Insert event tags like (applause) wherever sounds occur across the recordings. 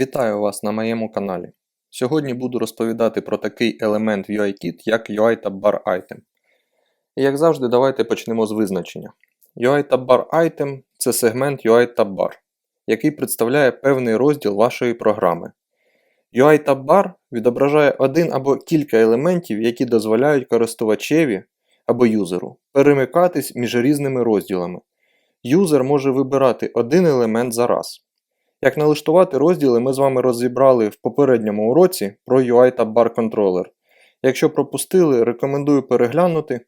Вітаю вас на моєму каналі. Сьогодні буду розповідати про такий елемент в UIKit, як UITabBarItem. І як завжди, давайте почнемо з визначення. UITabBarItem – це сегмент UITabBar, який представляє певний розділ вашої програми. UITabBar відображає один або кілька елементів, які дозволяють користувачеві або юзеру перемикатись між різними розділами. Юзер може вибирати один елемент за раз. Як налаштувати розділи, ми з вами розібрали в попередньому уроці про UI та Bar Controller. Якщо пропустили, рекомендую переглянути.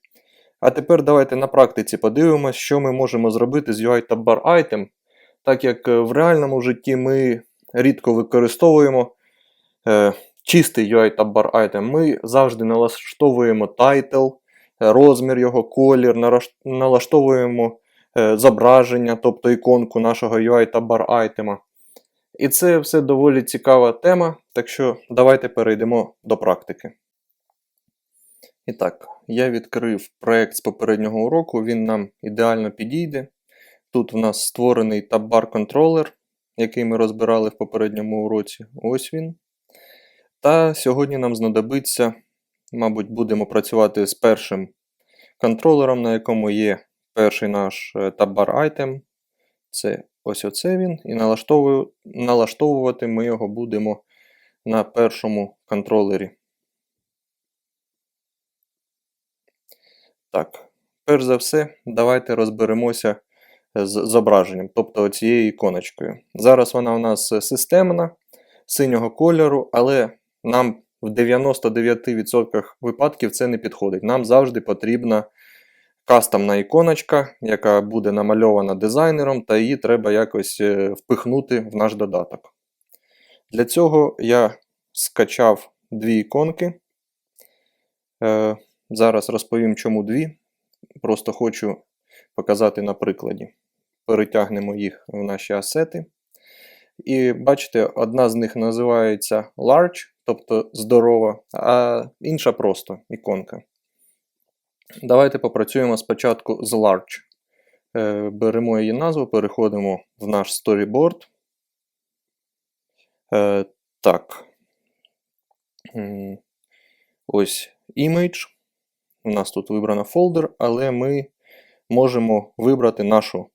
А тепер давайте на практиці подивимось, що ми можемо зробити з UI та Bar Item, так як е, в реальному житті ми рідко використовуємо е, чистий UI та Bar Item. Ми завжди налаштовуємо title, е, розмір його, колір, налаштовуємо е, зображення, тобто іконку нашого UI та Bar Item. І це все доволі цікава тема, так що давайте перейдемо до практики. І так, я відкрив проєкт з попереднього уроку, він нам ідеально підійде. Тут в нас створений табар контролер, який ми розбирали в попередньому уроці. Ось він. Та сьогодні нам знадобиться, мабуть, будемо працювати з першим контролером, на якому є перший наш табар item. Це ось оце він. І налаштовувати ми його будемо на першому контролері. Так, перш за все, давайте розберемося з зображенням, тобто цією іконочкою. Зараз вона у нас системна, синього кольору, але нам в 99% випадків це не підходить. Нам завжди потрібна кастомна іконочка, яка буде намальована дизайнером, та її треба якось е, впихнути в наш додаток. Для цього я скачав дві іконки. Е, Зараз розповім, чому дві. Просто хочу показати на прикладі. Перетягнемо їх в наші асети. І бачите, одна з них називається Large, тобто здорова, а інша просто іконка. Давайте попрацюємо спочатку з Large. Е, Беремо її назву, переходимо в наш storyboard. Е, Так. Ось Image. У нас тут вибрано фолдер, але ми можемо вибрати нашу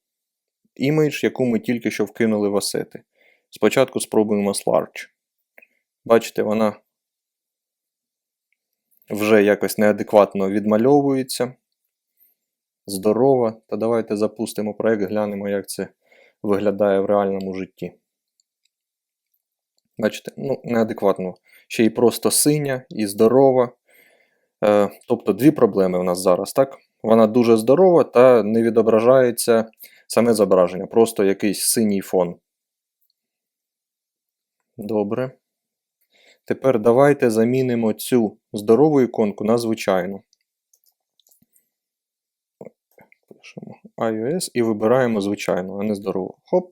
image, яку ми тільки що вкинули в асети. Спочатку спробуємо з Large. Бачите, вона вже якось неадекватно відмальовується. Здорова. Та давайте запустимо проект, глянемо, як це виглядає в реальному житті. Бачите, ну, неадекватно. Ще й просто синя і здорова. Е, тобто дві проблеми у нас зараз, так? Вона дуже здорова та не відображається саме зображення, просто якийсь синій фон. Добре. Тепер давайте замінимо цю здорову іконку на звичайну. Пишемо iOS і вибираємо звичайну, а не здорову. Хоп.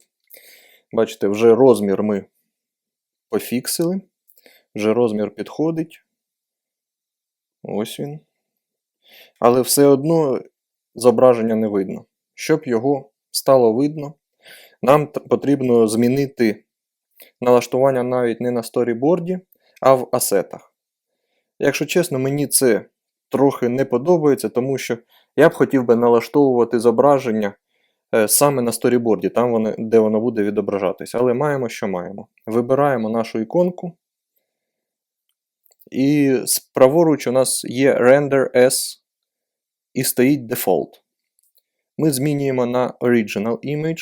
Бачите, вже розмір ми пофіксили. Вже розмір підходить. Ось він. Але все одно зображення не видно. Щоб його стало видно, нам потрібно змінити налаштування навіть не на сторіборді, а в асетах. Якщо чесно, мені це трохи не подобається, тому що я б хотів би налаштовувати зображення е, саме на сторіборді, там воно, де воно буде відображатись. Але маємо, що маємо. Вибираємо нашу іконку. І праворуч у нас є Render S і стоїть Default. Ми змінюємо на Original Image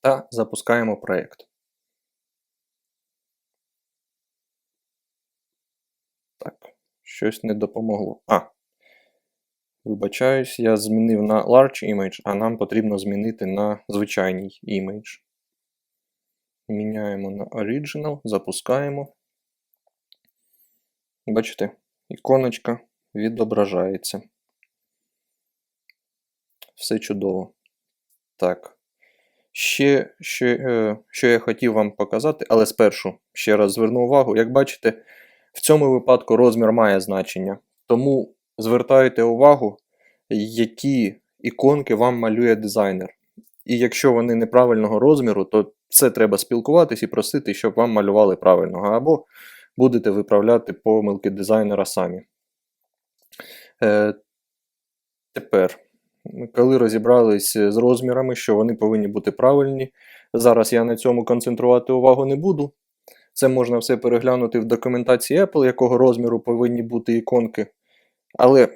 та запускаємо проєкт. Так, щось не допомогло. А. Вибачаюсь, я змінив на Large Image, а нам потрібно змінити на звичайний Image. Міняємо на Original, запускаємо. Бачите, іконочка відображається. Все чудово. Так. Ще, ще е, що я хотів вам показати, але спершу ще раз зверну увагу. Як бачите, в цьому випадку розмір має значення. Тому звертайте увагу, які іконки вам малює дизайнер. І якщо вони неправильного розміру, то все треба спілкуватись і просити, щоб вам малювали правильного, або будете виправляти помилки дизайнера самі. Е, тепер, коли розібрались з розмірами, що вони повинні бути правильні, зараз я на цьому концентрувати увагу не буду. Це можна все переглянути в документації Apple, якого розміру повинні бути іконки. Але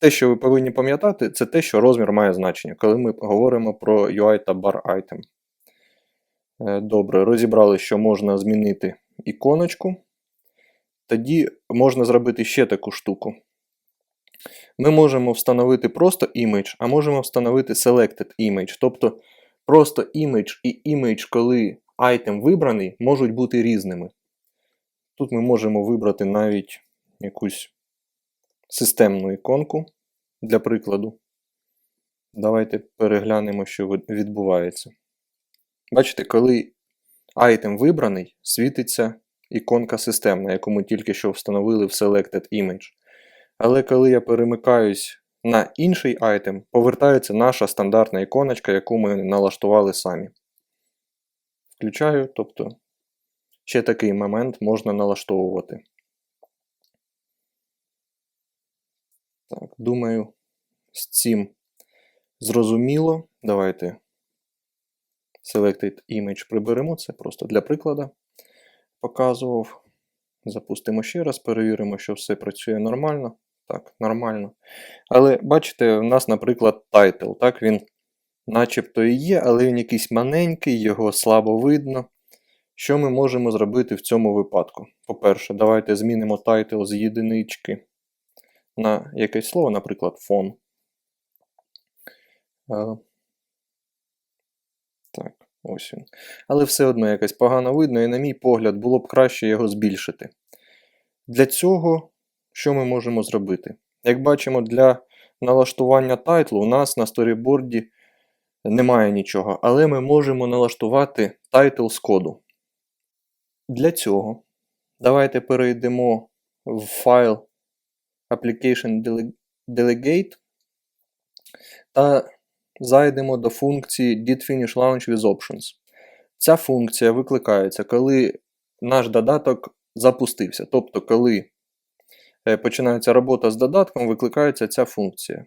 те, що ви повинні пам'ятати, це те, що розмір має значення, коли ми говоримо про UI та bar item. Е, Добре, розібрали, що можна змінити іконочку. Тоді можна зробити ще таку штуку. Ми можемо встановити просто image, а можемо встановити selected image. Тобто просто image і image, коли item вибраний, можуть бути різними. Тут ми можемо вибрати навіть якусь системну іконку для прикладу. Давайте переглянемо, що відбувається. Бачите, коли item вибраний, світиться іконка системна, яку ми тільки що встановили в Selected Image. Але коли я перемикаюсь на інший item, повертається наша стандартна іконочка, яку ми налаштували самі. Включаю, тобто ще такий момент можна налаштовувати. Так, думаю, з цим зрозуміло. Давайте Selected Image приберемо, це просто для прикладу показував. Запустимо ще раз, перевіримо, що все працює нормально. Так, нормально. Але бачите, в нас, наприклад, title. Так, він начебто і є, але він якийсь маленький, його слабо видно. Що ми можемо зробити в цьому випадку? По-перше, давайте змінимо title з єдинички на якесь слово, наприклад, фон. Е, Так, ось він. Але все одно якось погано видно, і, на мій погляд, було б краще його збільшити. Для цього, що ми можемо зробити? Як бачимо, для налаштування тайтлу у нас на сторіборді немає нічого, але ми можемо налаштувати тайтл з коду. Для цього давайте перейдемо в файл Application Delegate та зайдемо до функції did-finish launch with options. Ця функція викликається, коли наш додаток запустився. Тобто, коли е, починається робота з додатком, викликається ця функція.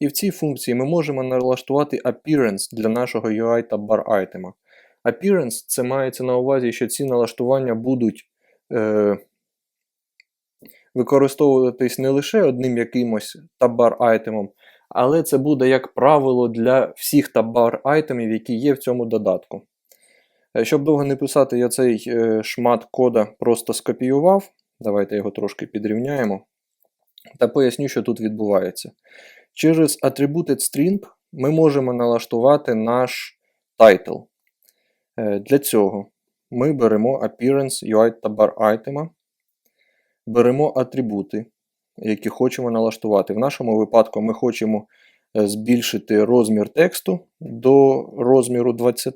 І в цій функції ми можемо налаштувати appearance для нашого UI та bar item. Appearance це мається на увазі, що ці налаштування будуть е, використовуватись не лише одним якимось табар айтемом, але це буде як правило для всіх табар айтемів, які є в цьому додатку. Е, Щоб довго не писати, я цей е, шмат кода просто скопіював. Давайте його трошки підрівняємо. Та поясню, що тут відбувається. Через Attributed String ми можемо налаштувати наш title. Е, Для цього ми беремо Appearance UI та item, беремо атрибути, які хочемо налаштувати. В нашому випадку ми хочемо е, збільшити розмір тексту до розміру 20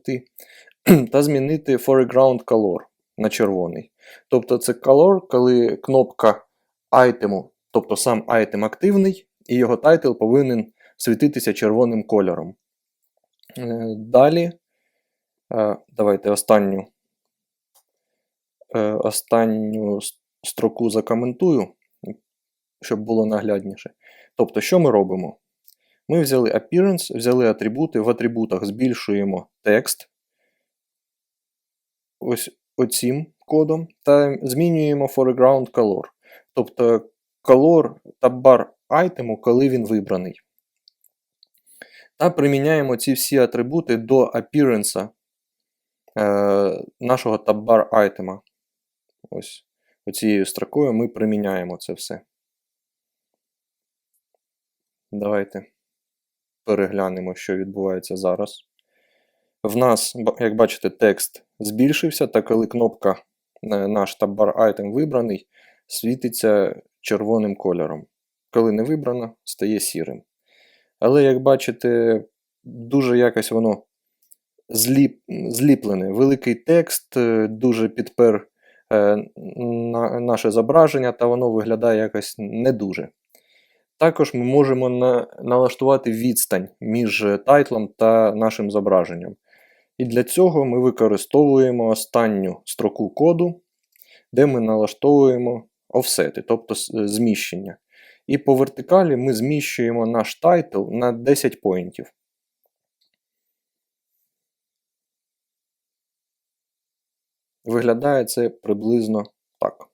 (clears throat) та змінити foreground color на червоний. Тобто це color, коли кнопка айтему, тобто сам айтем активний, і його тайтл повинен світитися червоним кольором. Е, Далі, е, давайте останню, е, останню строку закоментую, щоб було наглядніше. Тобто, що ми робимо? Ми взяли appearance, взяли атрибути, в атрибутах збільшуємо текст ось оцім кодом та змінюємо foreground color. Тобто color та bar айтему, коли він вибраний. Та приміняємо ці всі атрибути до appearance е, нашого tab-bar айтема. Ось оцією строкою ми приміняємо це все. Давайте переглянемо, що відбувається зараз. В нас, як бачите, текст збільшився, та коли кнопка е, наш item вибраний, світиться червоним кольором. Коли не вибрано, стає сірим. Але, як бачите, дуже якось воно зліп, зліплене. Великий текст, е, дуже підпер е, на, наше зображення, та воно виглядає якось не дуже. Також ми можемо на, налаштувати відстань між тайтлом та нашим зображенням. І для цього ми використовуємо останню строку коду, де ми налаштовуємо офсети, тобто е, зміщення. І по вертикалі ми зміщуємо наш тайтл на 10 поінтів. Виглядає це приблизно так.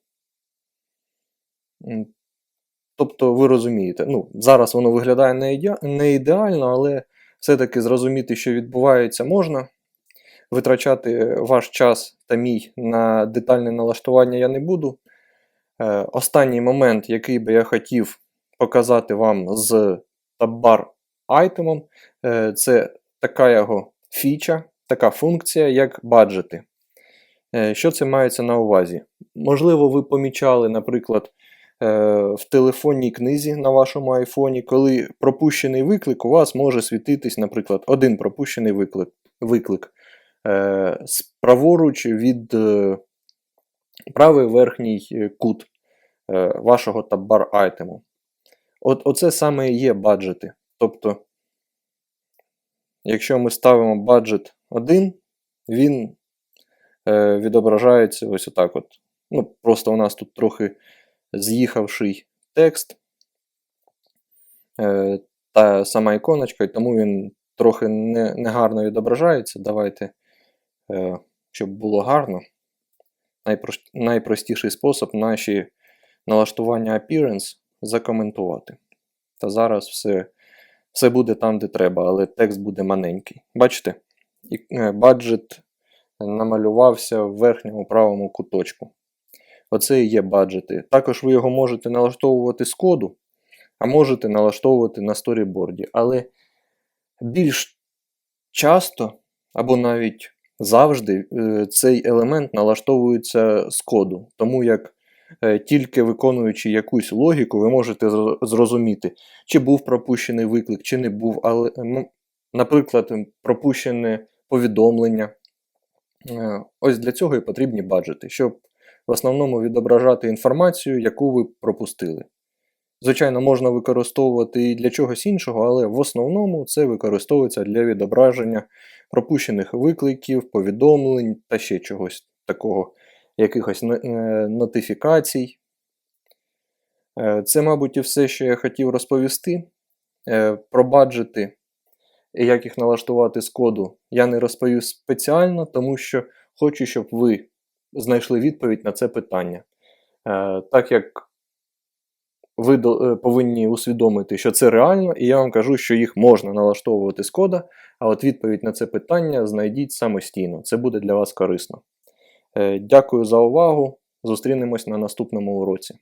Тобто, ви розумієте, ну, зараз воно виглядає не, іде- не ідеально, але все-таки зрозуміти, що відбувається, можна. Витрачати ваш час та мій на детальне налаштування я не буду. Е, Останній момент, який би я хотів показати вам з табар айтемом, е, це така його фіча, така функція, як баджети. Е, Що це мається на увазі? Можливо, ви помічали, наприклад, в телефонній книзі на вашому айфоні, коли пропущений виклик, у вас може світитись, наприклад, один пропущений виклик, виклик праворуч від правий верхній е, кут е, вашого табар айтему. От, оце саме і є баджети. Тобто, якщо ми ставимо баджет 1, він е, відображається ось отак. от. Ну, Просто у нас тут трохи з'їхавший текст е, та сама іконочка, і тому він трохи не, негарно відображається. Давайте, е, щоб було гарно. Найпрост, найпростіший спосіб наші налаштування Appearance закоментувати. Та зараз все, все буде там, де треба, але текст буде маленький. Бачите? Е, Баджет намалювався в верхньому правому куточку. Оце і є баджети. Також ви його можете налаштовувати з коду, а можете налаштовувати на сторіборді. Але більш часто, або навіть завжди, е, цей елемент налаштовується з коду. Тому як е, тільки виконуючи якусь логіку, ви можете зрозуміти, чи був пропущений виклик, чи не був. Але, ну, наприклад, пропущене повідомлення. Е, Ось для цього і потрібні баджети, щоб в основному відображати інформацію, яку ви пропустили. Звичайно, можна використовувати і для чогось іншого, але в основному це використовується для відображення пропущених викликів, повідомлень та ще чогось такого, якихось е, нотифікацій. Е, Це, мабуть, і все, що я хотів розповісти. Е, Про баджети як їх налаштувати з коду, я не розповів спеціально, тому що хочу, щоб ви знайшли відповідь на це питання. Так як ви е, повинні усвідомити, що це реально, і я вам кажу, що їх можна налаштовувати з кода, а от відповідь на це питання знайдіть самостійно. Це буде для вас корисно. Е, Дякую за увагу. Зустрінемось на наступному уроці.